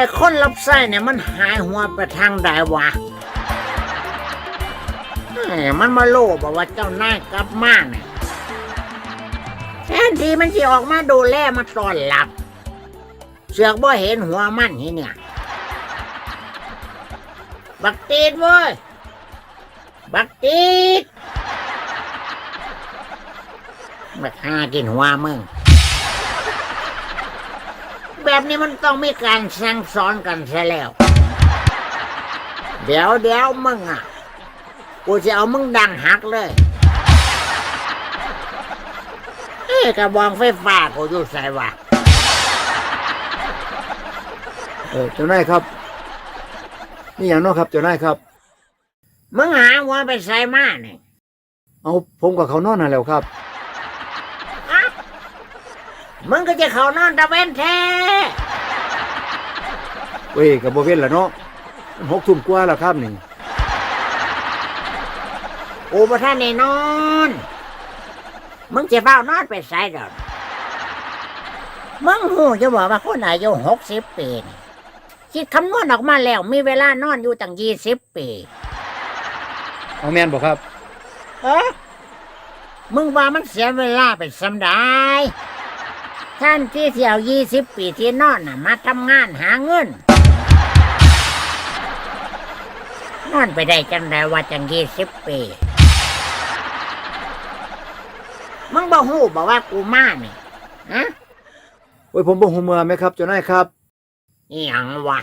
อ้คนรับไส้เนี่ยมันหายหัวไปทางใดวะเอ้ยมันมาโลบอกว่าเจ้านายกลับมาเนี่ยแทนที่มันจะออกมาดูแลมาตอนรับ เสือกบ่เห็นหัวมันนี่เนี่ย บักตีดเว้ย บักตีดบักหากินหัวมึง แบบนี้มันต้องมีการสั่งสอนกันซะแล้ว เดี๋ยวเดี๋ยวมึงอะ กูจะเอามึงดังหักเลยเอ้กระบองไฟฟ้ากูอยู่ใส่วะเออเจ้านายครับนี่อย่างเน้อครับเจ้านายครับ มึงหาหัวไปใส่มาเนี่ยเอาผมกับเขานอนนั่นแล้วครับอะ มึงก็จะเข้านอนตะเวนแท้เว้ยกับโบเวนละเนาะมันหกทุ่มกว่าแล้วครับนี่กูประท่านแน่นอน มึงจะเฝ้านอนไปใส่ดอกมึงหูจะบอกว่าคนอายุหกสิบปีนี่คิดคำนวณออกมาแล้ว มีเวลานอนอยู่ตั้งยี่สิบปี เอาแมนบอกครับ เอ๊ะมึงว่ามันเสียเวลาไปสำได้ ท่านที่เที่ยวยี่สิบปีที่นอนน่ะ มาทำงานหาเงิน นอนไปได้จังไดว่าจังยี่สิบปีมึงบอกหูบอกว่ากูมานี่ฮะโอ้ยผมบ่หูเมือไหมครับเจ้านายครับอหยังวะ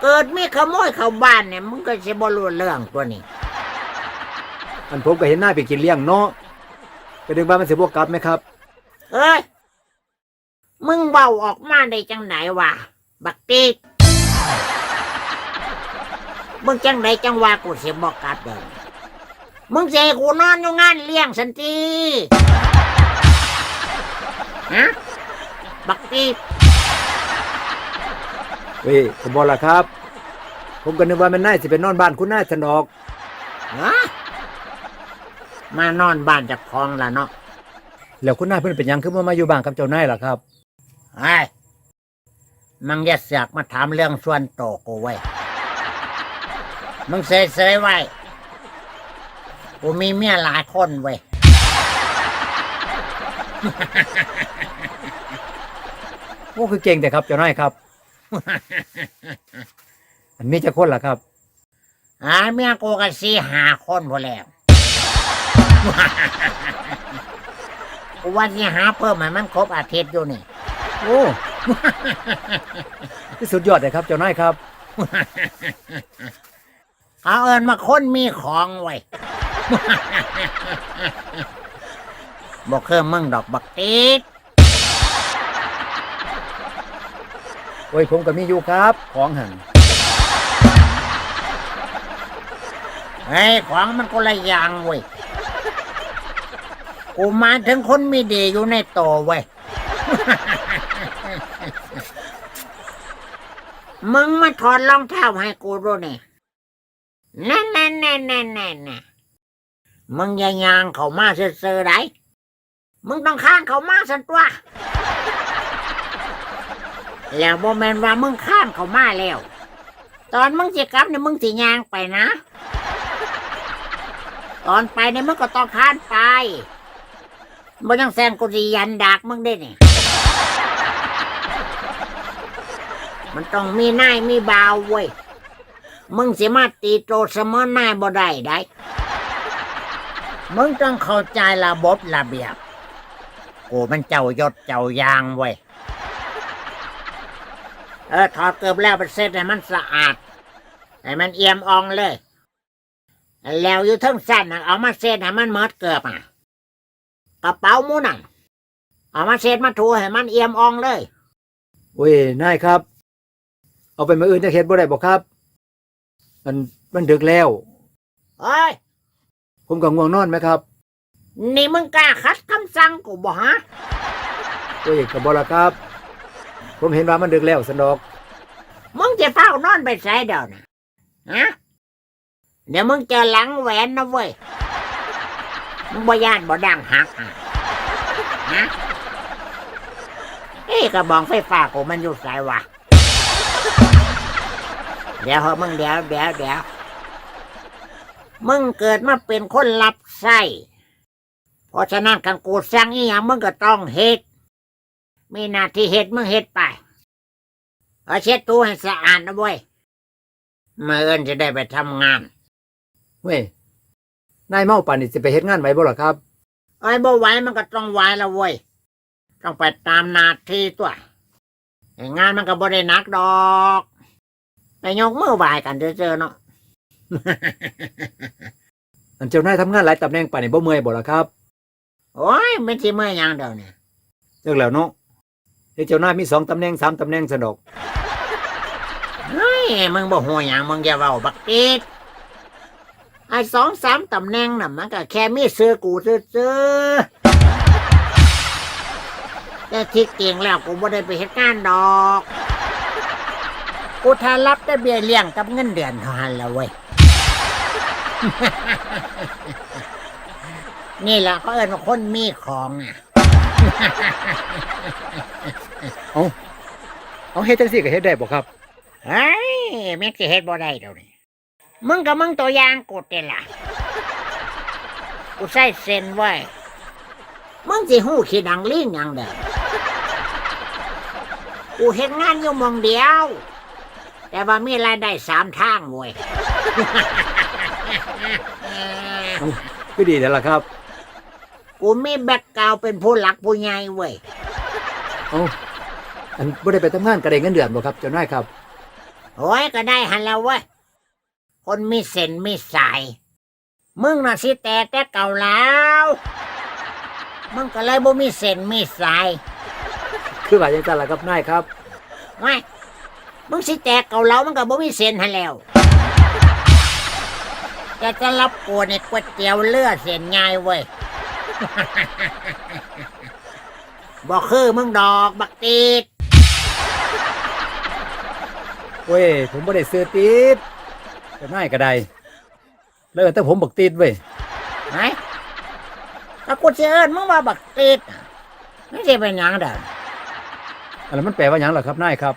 เกิดมีขโมยเข้าบ้านเนี่ยมึงก็จะบ่รู้เรื่องตัวนี้ อันผมก็เห็นหน้าไปกินเลี้ยงเนาะก็ดึงบ้านมันเสียบวกกลับไหมครับ เอ้ย มึงเบาออกมาได้จังไหนวะ บักตีดมึงจังไหนจังว่ากูเสียบอกกลับเดินมึงเจกูนอนอยู่งานเลี้ยงสันติฮะ บักตีดเว้ยผมบอกละครับ ผมก็นึกว่ามันน่าสิเป็นนอนบ้านคุณนายสนอก ฮะ มานอนบ้านจากคลองละเนาะ แล้วคุณนายเพิ่นเป็นหยังคือมามาอยู่บ้านกับเจ้านายล่ะครับ ไอ้ยมึงอย่าเสือกมาถามเรื่องส่วนโตวกูไว้ยมึงเสยๆไว้ กูมีเมียหลายคนเว้ย โอ้คือเก่งแต่ครับเจ้านายครับ อันมีจะคนล่ะครับ หาเมียกูก็สี่หาคนพอแล้ว กูว่าสิหาเพิ่มให้มันครบอาทิตย์อยู่นี่ โอ้ที่สุดยอดเลยครับเจ้านายครับ เขาเอินมาคนมีของไว้ยบอกเครื่องมึงดอกบักติดโอ้ยผมก็มีอยู่ครับ ของหันเฮ้ยของมันคนละอย่างเว้ย กูมาถึงคนมีดีอยู่ในโตวเว้ย มึงมาถอดรองเท้าให้กูดูนี่นั่นนั่นนั่นนั่นนั่นน่มึงอย่ายางเขามาเซื่อๆได้มึงต้องข้านเขามาสันตัว แล้วโมเมนว่ามึงข้านเขามาแล้ว ตอนมึงจะกลับเนี่ยมึงสิยางไปนะ ตอนไปเนี่ยมึงก็ต้องข้านไป มึงยังแซงกูสิยันดักมึงได้นี่ มันต้องมีนายมีบ่าวเว้ย มึงสิมาตีโตเสมอนายบ่ได้ได้ มึงต้องเข้าใจระบบระเบียบ กูมันเจ้ายศเจ้ายางเว้ย เออถอดเกือบแล้วไปเซ็ตให้มันสะอาดให้มันเอี่ยมอ่องเลย แล้วอยู่ทั้งสั้นน่ะเอามาเซ็ตให้มันมิดเกือบอะ กระเป๋ามูนั่นเอามาเซ็ตมาถูให้มันเอี่ยมอ่องเลยโอ้ยนายครับ เอาไปมาอื่นจะเฮ็ดบ่ได้บ่ครับ มันมันดึกแล้ว เอ้ย ผมก็ง่วงนอนไหมครับนี่มึงกล้าคัดคำสั่งกูบ่ฮะโอ้ยก็บ่ละครับ ผมเห็นว่ามันดึกแล้วสนอก มึงจะเฝ้านอนไปใส่เดี๋ยวนะฮะเดี๋ยวมึงเจอหลังแหวนนะเว้ยมึง บ่ย่านบ่ดังหักอะฮะเอ้กระบองไฟฟ้ากูมันอยู่ไสวะ เดี๋ยวเหอะมึงเดี๋ยวเดี๋ยวเดี๋ยวมึงเกิดมาเป็นคนรับไส้เพราะฉะนั้นกันกูสั่งอีหยังมึงก็ต้องเฮ็ด มีหน้าที่เฮ็ดมึงเฮ็ดไปเอาเช็ดตู้ให้สะอาดนะเว้ยเมื่อเอินจะได้ไปทำงาน เว้ย นายเมาป่านนี่สิไปเฮ็ดงานไหวบ่ล่ะครับ ไอ้บ่ไหวมันก็ต้องไหวแล้วเว้ย ต้องไปตามหนาที่ตัวไอ้งานมันก็บ่ได้หนักดอกไปยกมือไหวกันเจอๆเนาะ อันเจ้านายทำงานหลายตำแหน่งป่านนี่บ่เมื่อยบ่ล่ะครับโอ้ยไม่ใช่เมื่อหยังเดียวเนี่ยเลิกแล้วเนาะเฮ็ดเจ้านายมีสองตำแหน่งสามตำแหน่งสนดอก เฮ้ยมึงบ่หัวหยังมึงอย่าเว้าบักติด ไอ้สองสามตำแหน่งน่ะมันก็แค่มีซื้อกูซื้อๆแต่ที่จริงแล้วกูบ่ได้ไปเฮ็ดงานดอก กูทารับแต่เบี้ยเลี้ยงกับเงินเดือนเท่านั้นแหละเว้ย นี่แหละเขาเอิ้นว่าคนมีของอะเอาเฮ็ดจังซี่ก็เฮ็ดได้บ่ครับ เฮ้ยแม่งสิเฮ็ดบ่ได้เดี๋ยวนี้ มึงกับมึงตัวอย่างกูเต็ล่ะ กูใส่เซ็นไว้ มึงสิหู้ขี้ดังลิ้นหยังเด้อกูเฮ็ดงานอยู่หมองเดียว แต่ว่ามีรายได้สามทางเว้ยคือดีแล้วล่ะครับกูมีแบ็กกราวด์เป็นผู้หลักผู้ใหญ่เว้ย เอาอันบ่ได้ไปทำงานก็ได้เงินเดือนบ่ครับเจ้านายครับ โอ้ยก็ได้หันแล้วเว้ย คนมีเส้นมีสาย มึงน่ะสิแต่แต่เก่าแล้ว มึงก็เลยบ่มีเส้นมีสายคือว่าจังซั่นล่ะครับนายครับไม่มึงสิแต่เก่าแล้วมันก็บ่มีเส้นหันแล้วแต่จะรับกูนี่ก๋วยเตี๋ยวเลือดเส้นง่ายเว้ยบ่คือมึงดอกบักตีดเว้ยผมบ่ได้ซื้อติดเจ้านายก็ได้แล้วแต่ผมบักติดเว้ยไหนถ้ากูจะเอิ้นมึงว่าบักตีดน่ะไม่ใช่เป็นหยังเด้ออันนั้นมันแปลว่าหยังล่ะครับนายครับ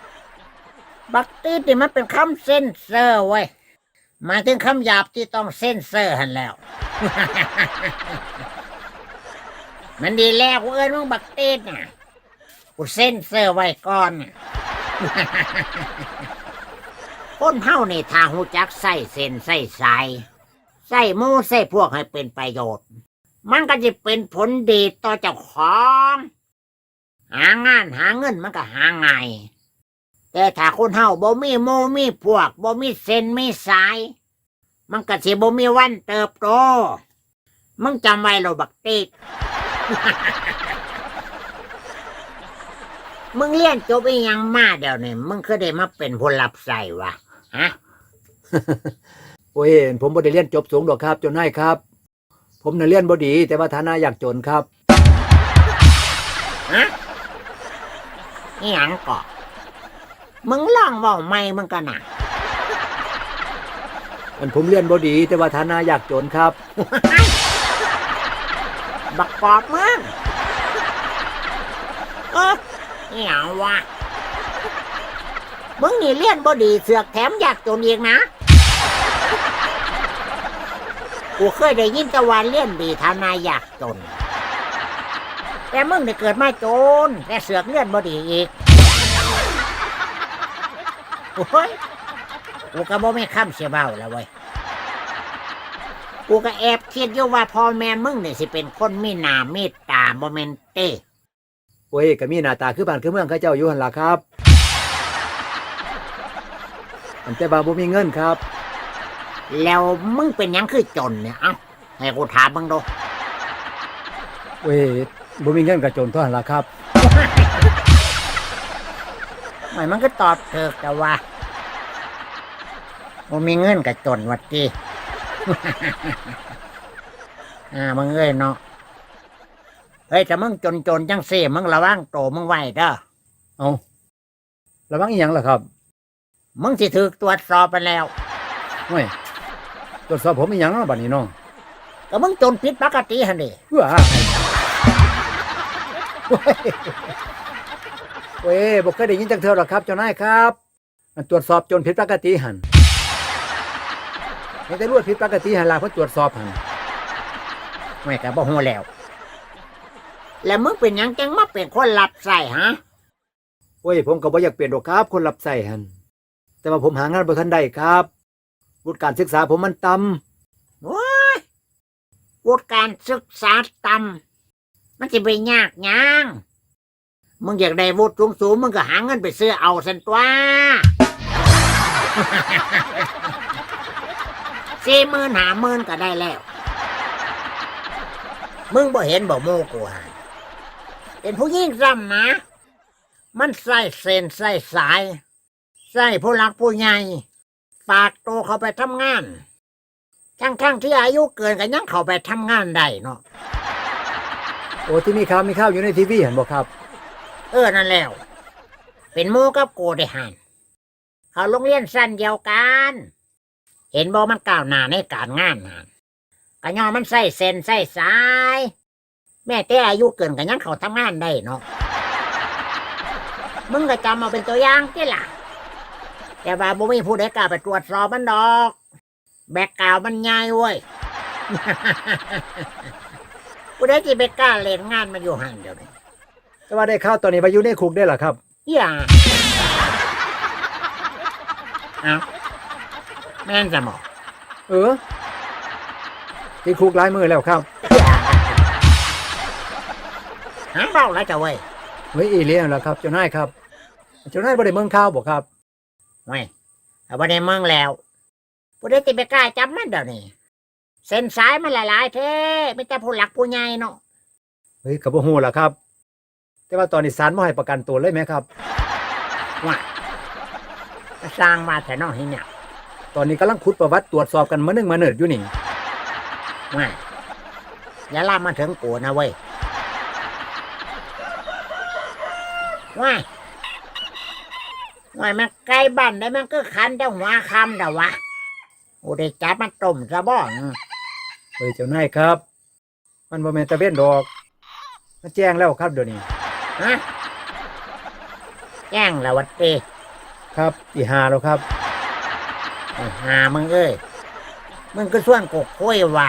บักตีดนี่มันเป็นคำเส้นเซอร์เว้ยหมายถึงคำหยาบที่ต้องเส้นเซอร์หันแล้ว มันดีแล้วกูเอิ้นมึงบักตีดน่ะกูเส้นเซอร์ไว้ก่อนน่ะ คนเฮานี่ทางหูจักใส่เส้นใส่สายใส่มูใส่พวกให้เป็นประโยชน์ มันก็จะเป็นผลดีต่อเจ้าของ หางานหาเงินมันก็หาง่ายแต่ถ้าคนเฮาบ่มีโมมีพวกบ่มีเส้นมีสาย มันก็สิบ่มีวันเติบโตมึงจำไว้โลบักติกมึงเรียนจบอีหยังมาเดี๋ยวนี้มึงคือได้มาเป็นผู้รับใส่วะ ฮะโอ้ยผมบ่ได้เรียนจบสูงดอกครับเจ้านายครับ ผมน่ะเรียนบ่ดี แต่ว่าฐานะยากจนครับฮะอีหยังก่อมึงลองเว้าไม่มึงกันน่ะอันผมเรียนบ่ดี แต่ว่าฐานะยากจนครับ บักปอบมึงเอออหย่างวะ มึงนี่เลี้ยนบ่ดีเสือกแถมอยากจนอีกนะ กูเคยได้ยินตะวันเลี้ยนดีทานายอยากจน แต่มึงได้เกิดมาจนแต่เสือกเลี้ยนบ่ดีอีกโอ้ยกูก็บ่ไม่ค้ำเสียเบาแล้วเว้ย กูก็แอบคิดอยู่ว่าพ่อแม่มึงเนี่ยสิเป็นคนมีหนาเมตตาโมเมนเต้ โอ้ยก็มีหน้าตาคือบ้านคือเมืองเขาเจ้าอยู่หันล่ะครับ อันแต่ว่าบ่มีเงินครับ แล้วมึงเป็นหยังคือจนเนี่ยเอ้าให้กูถามมึงดู เว้ยบ่มีเงินก็จนเท่านั้นล่ะครับ ไม่มันก็ตอบเถอะแต่ว่ามึงมีเงินกับจนวัดจี อ่ามึงเอ้ยเนาะ เฮ้ยแต่มึงจนจนๆจังสิมึงระวังโตวมึงไว้เด้อ เอาระวังอีหยังล่ะครับ มึงสิถูกตรวจสอบไปแล้วโอ้ยตรวจสอบผมอีหยังเนาะบัดนี้เนาะก็มึงจนผิดปกติฮันดิว้าเว้ยบ่เคยได้ยินจังเทื่อหรอกครับเจ้านายครับมันตรวจสอบจนผิดปกติหันเห็นแต่รวดผิดปกติหันล่ะเพิ่นตรวจสอบหันไม่ก็บ่ฮู้แล้ว แล้วมึงเป็นหยังจังมาเป็นคนรับใส่ฮะ โอ้ยผมก็บ่อยากเปลี่ยนหรอกครับ คนรับใช้หัน แต่ว่าผมหางานบ่ทันได้ครับวุฒิการศึกษาผมมันต่ำโอ้ยวุฒิการศึกษาต่ำมันจะไปยากยังมึงอยากได้วุฒิสูงๆมึงก็หาเงินไปซื้อเอาสันตัวสี่หมื่นหาหมื่นก็ได้แล้ว มึงบ่เห็นบ่โมกูหาเป็นผู้ยิ่งซ้ำนะ มันใส่เส้นใส่สาย ใส่ผู้หลักผู้ใหญ่ฝากโตวเขาไปทำงาน ทั้งๆที่อายุเกินกันยังเข้าไปทำงานได้เนาะโอ้ที่นี่ครับมีข้าวอยู่ในทีวีเห็นบ่ครับ เออนั่นแล้ว เป็นหมูกับโกได้หันเขาโรงเรียนสั้นเดียวกัน เห็นบ่มันก้าวหน้าในการงานหันก็ยอมันใส่เส้นใส่สาย แม่แต่อายุเกินกันยังเขาทำงานได้เนาะมึงก็จำมาเป็นตัวอย่างที่ล่ะ แต่ว่าบ่มีผู้ใดกล้าไปตรวจสอบมันดอก แบกกราวด์มันใหญ่เว้ยผู้ใดที่ไปกล้าเล่นงานมันอยู่หันเดียวนี้แต่ว่าได้ข้าวตอนนี้มาอยู่ในคุกได้เหรอครับ อย่าเอาแม่นจะหมอเออที่คุกหลายมือแล้วครับหาเบาแล้วจะเว้ยเฮ้ยอีเลี้ยงแล้วครับเจ้านายครับเจ้านายบ่ได้เมืองข้าวบ่ครับ เว้ยเอาไปในเมืองแล้วผู้ใดที่ไปกล้าจับมันเดี๋ยวนี้เส้นสายมันหลายๆเท่ไม่แต่ผู้หลักผู้ใหญ่เนาะเฮ้ยก็บ่ฮู้ล่ะครับ แต่ว่าตอนนี้ศาลบ่ให้ประกันตัวเลยไหมครับ ว่าก็สร้างมาแต่นอกที่เนี่ยตอนนี้กำลังขุดประวัติตรวจสอบกันมาหนึงมาเนิดอยู่นี่ว่าอย่าลามมาถึงกูนะเว้ยว่า ว่ามันใกล้บ้านได้มันก็คันเจ้าหัวคำเด้อวะโอ้ได้จับมันต้มซะบ้องเฮ้ยเจ้านายครับ มันบ่แม่นตะเว้นดอก มันแจ้งแล้วครับเดี๋ยวนี้ ฮะแจ้งแล้ววัดเตครับอีหาแล้วครับ ไอ้หามึงเอ้ยมึงก็ส่วนกกคุยว่ะ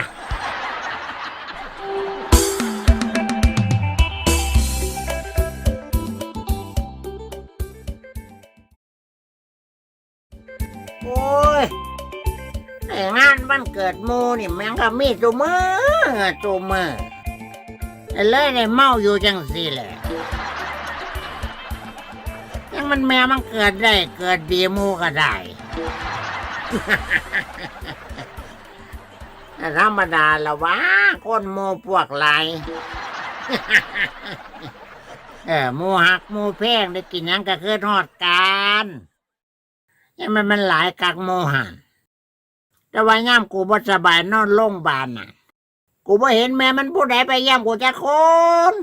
กิดหมูนี่แม่งก็มีตัวมือตัวมือไอ้เลยได้เมาอยู่จังสิแหละยังมันแม่มันเกิดได้เกิดดีมูก็ได้ธรรมดาละวะคนหมูพวกไรเออหมูหักหมูแพงได้กินยังก็คือทอดกันยังมันมันหลายกักหมูหัน แต่ว่าย่ำกูบ่สบายนอนโรงพยาบาลน่ะ กูบ่เห็นแม่มันผู้ใดไปย่ำกูจะคน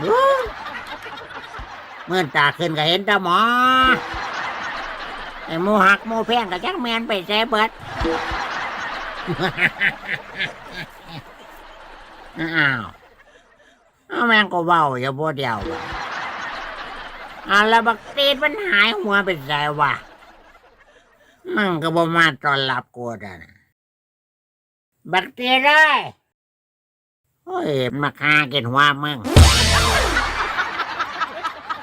เอ้อเมื่อตาขึ้นก็เห็นแตาหมอไอ้หมูหักหมูแพงกับจักแมนไปแซ่เบิด อ้าวเอาแม่งก็เบาอย่าบ่เดียวว่ะแล้วบักตีดมันหายหัวไปใส่วะ มันก็บ่มาตอนรับกูดอะนะบักเตีดเลยโอ้ยมาคากินหัวมึง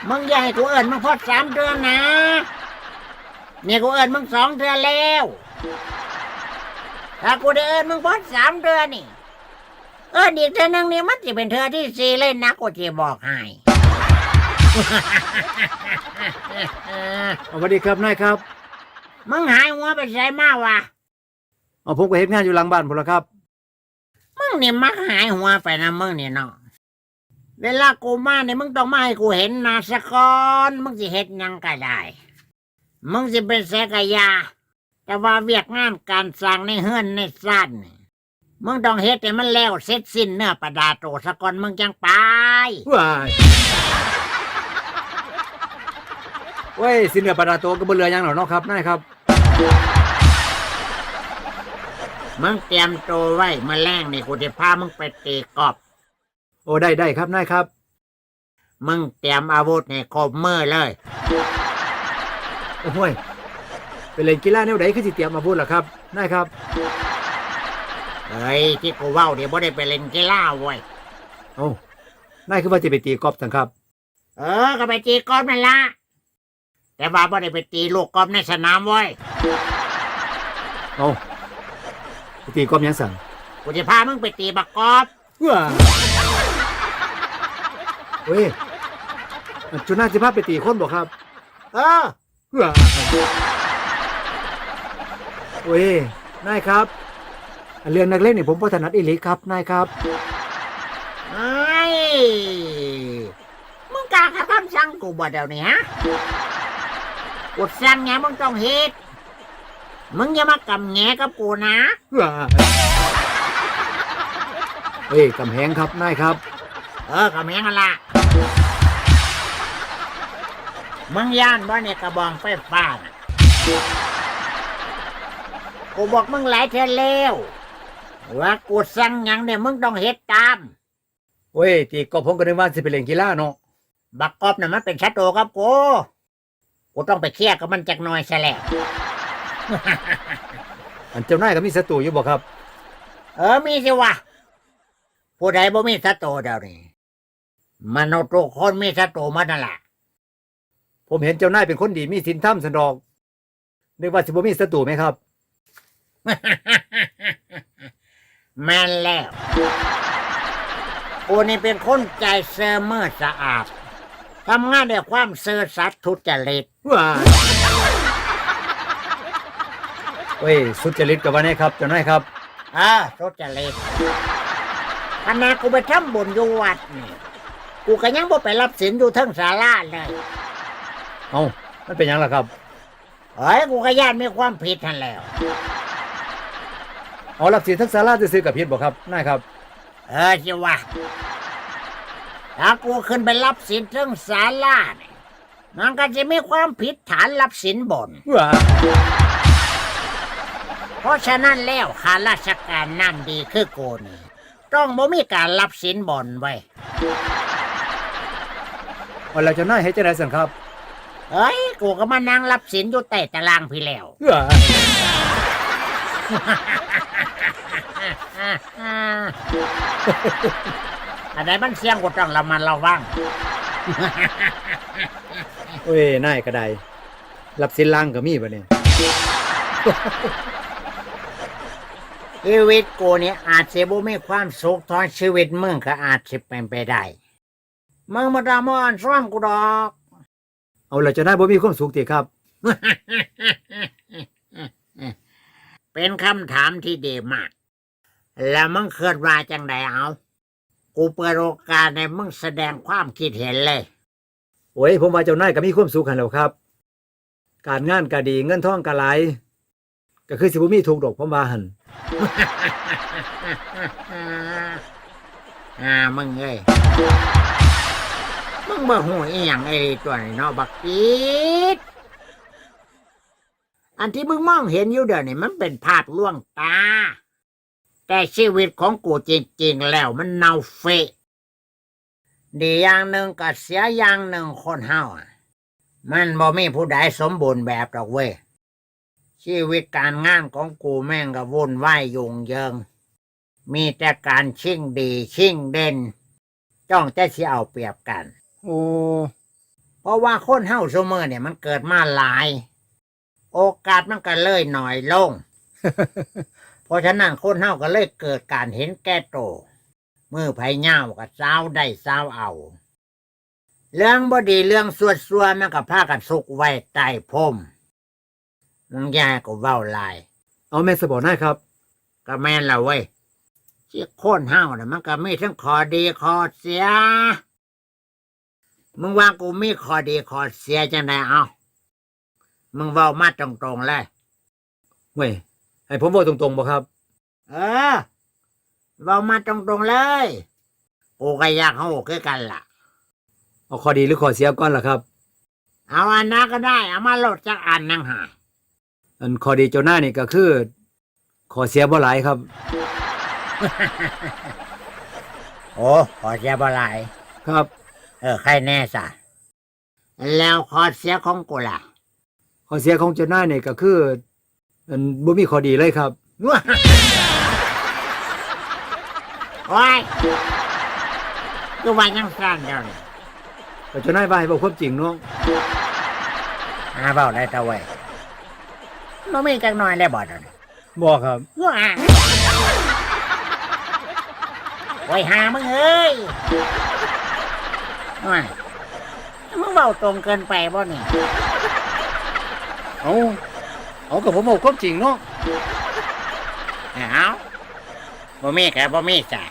มึงอย่าให้กูเอิญมึงพอดสามเดือนนะ เนี่ยกูเอิญมึงสองเดือนแล้ว ถ้ากูได้เอิญมึงพ้นสามเดือนนี่ เอิญอีกเดือนหนึงนี่มันจะเป็นเธอที่สี่เลยนะกูจะบอกให้สวัสดีครับนายครับ มึงหายหัวไปใส่มาวะเอาผมก็เฮ็ดงานอยู่หลังบ้านพุ่นละครับมึงนี่มักหายหัวไปนะมึงนี่เนาะเวลากูมาเนี่ยมึงต้องมาให้กูเห็นหนาสะก่อนมึงสิเฮ็ดหยังก็ได้ มึงสิเป็นแสกยา แต่ว่าเวียกงานการสร้างในเฮือนในสั้นนี่มึงต้องเฮ็ดให้มันแล้วเสร็จสิ้นเนื้อประดาโตสะก่อนมึงจังไป ว้ายเว้ยสิเหนือปลาดาโตก็บ่เหลือหยังหรอกเนาะครับนายครับ มึงเตรียมตัวไว้มาแรงนี่กูจะพามึงไปตีกอบ โอ้ได้ได้ครับนายครับ มึงเตรียมอาวุธให้ครบมือเลย โอ้ยไปเล่นกีฬาแนวใดคือสิเตรียมมาพูดล่ะครับนายครับ เฮ้ย ที่กูเว้าเดี๋ยวบ่ได้ไปเล่นกีฬาเว้ย เอ้านายคือว่าจะไปตีกอล์ฟสังครับ เออ ก็ไปตีกอล์ฟนั่นละ แต่ว่าบ่ได้ไปตีลูกกอล์ฟในสนามเว้ยเอาไปตีกอล์ฟหยังสั่งกูจะพามึงไปตีบักกอล์ฟว้าเว้ยจุน่าจะพาไปตีคนบอกครับเออว้าเว้ยนายครับอันเรื่องนักเล่นนี่ผมพัฒนัดอีหลีครับนายครับ ไอ้ยมึงกล้าขัดคำสั่งกูบ่เดี๋ยวนี้ฮะ กูสั่งไงมึงต้องเฮ็ด มึงอย่ามากำแงกับกูนะว้าเฮ้ยกำแหงครับนายครับ เออกำแงกันละมึงย่านบ่เนี่ยกระบองไฟฟ้าน่ะกูบอกมึงหลายเทื่อแล้วว่ากูสั่งหยังเนี่ยมึงต้องเฮ็ดตาม เว้ยตีกอล์ฟผมก็นึกว่าสิไปเล่นกีฬาเนาะ บักกอบน่ะมันเป็นชัตโตครับกู กูต้องไปเคลียร์กับมันจักหน่อยซะแล้ว อันเจ้านายก็มีศัตรูอยู่บ่ครับ เออมีสิวะผู้ใดบ่มีศัตรูเดี๋ยวนี้มนุษย์ทุกคนมีศัตรูหมานั่นแหละผมเห็นเจ้านายเป็นคนดีมีศีลธรรมสันดอกนึกว่าสิบ่มีศัตรูไหมครับ แม่นแล้วกูนี่เป็นคนใจเซอร์เมอร์สะอาดทำงานด้วยความซื่อสัตย์ทุจริต ว้าเว้ยสุจริตกับว่าแน่ครับเจ้านายครับเออทุจริตขณะกูไปทำบุญอยู่วัดนี่ กูก็ยังบ่ไปรับศีลอยู่เทั้งศาลาเลยเอ้ามันเป็นหยังล่ะครับ เฮ้ยกูก็ย่านมีความผิดทันแหล้ว เอาหลักศีลทักษาลาจะซื้อกับพิษบ่ครับนายครับ เออจิวะถ้ากูขึ้นไปรับศีลเทั้งศาลาเนี่ย มันก็จะมีความผิดฐานรับศีลบน ว้าเพราะฉะนั้นแล้วข้าราชการนั่นดีคือกูนี่ต้องบ่มีการรับศีลบนไว้ยเอาแล้วเจ้านายให้เจ้าไหนสั่งครับเฮ้ย กูก็มานั่งรับศีลอยู่ใต้ตารางพี่แล้ว ว้าอันไหนมันเสี่ยงกูต้องระมัดระวัง เว้ยนายก็ได้รับศีลล่างก็มีบ่เนี่ยชีวิตกูเนี่ยอาจจะบ่มีความสุขทอนชีวิตมึงก็อาจจะเป็นไปได้ มึงมาดามอนซ่อนกูดอก เอาแล้วเจ้านายบ่มีความสุขติครับ เป็นคำถามที่ดีมาก แล้วมึงเคลื่อนว่าจังใดเอา กูเปิดโอกาสให้มึงแสดงความคิดเห็นเลย โอ้ยผมว่าเจ้านายก็มีความสุขกันแล้วครับ การงานก็ดีเงินทองก็หลายก็คือสิบ่มีทุกข์ดอกผมว่าหั่นอ่ามึงเอ้ยมึงบ่หูอีหยังไอ้ตัวนี้เนาะบักปีดอันที่มึงมองเห็นอยู่เดี๋ยวนี้มันเป็นภาพลวงตา แต่ชีวิตของกูจริง ๆ แล้วมันเน่าเฟะดีอย่างหนึ่งก็เสียอย่างหนึ่งคนเฮาอะมันบ่มีผู้ใดสมบูรณ์แบบดอกเว้ยชีวิตการงานของกูแม่งก็วุ่นวายยุ่งเหยิง มีแต่การชิ่งดีชิ่งเด่น จ้องแต่สิเอาเปรียบกัน โอ้เพราะว่าคนเฮาซุมื้อเนี่ยมันเกิดมาหลาย โอกาสมันก็เลยหน่อยลงเพ ราะฉะนั้นคนเฮาก็เลยเกิดการเห็นแก่โตวมือไผเหย้าก็เศร้าวได้เศร้าวเอา เรื่องบ่ดีเรื่องสวดซัวมันก็พากันสุกไว้ใต้พรมมึงแย่ก็เว้าหลาย เอาแม่นสบอหน้าครับ ก็แม่นละเว้ยที่โค่นห้าวน่ะมันก็มีทั้งข้อดีข้อเสีย มึงว่ากูมีข้อดีข้อเสียจังไดเอามึงเว้ามาตรงๆเลยเว้ย ให้ผมบอกตรงๆบ่ครับ เออเว้ามาตรงๆเลยกูก็อยากหูคือกันล่ะ เอาข้อดีหรือข้อเสียก่อนล่ะครับ เอาอันนั้นก็ได้ เอามาโหลดจากอันนังหาอันข้อดีเจ้าหน้านี่ก็คือข้อเสียบ่หลายครับ โอ้ขอเสียบ่หลายครับ เออ ใครแน่สะแล้วคอเสียของกูล่ะข้อเสียของเจ้านายเนี่ยก็คือ อันบ่มีข้อดีเลยครับว้าโอ้ยกูว่ายังสั้นเดียวนี่แต่เจ้านายว่าให้บอกความจริงเนาะหาเบาได้ตะเว้ยมันมีจักหน่อยได้บ่เดยวนี้บอกครับ ว้าโอ้ยหามึงเอ้ยว้ามึงเบาตรงเกินไปบ่นี่ เอา เอากับผมเอาความจริงเนาะเอาบ่มีครับบ่มีจ้ะ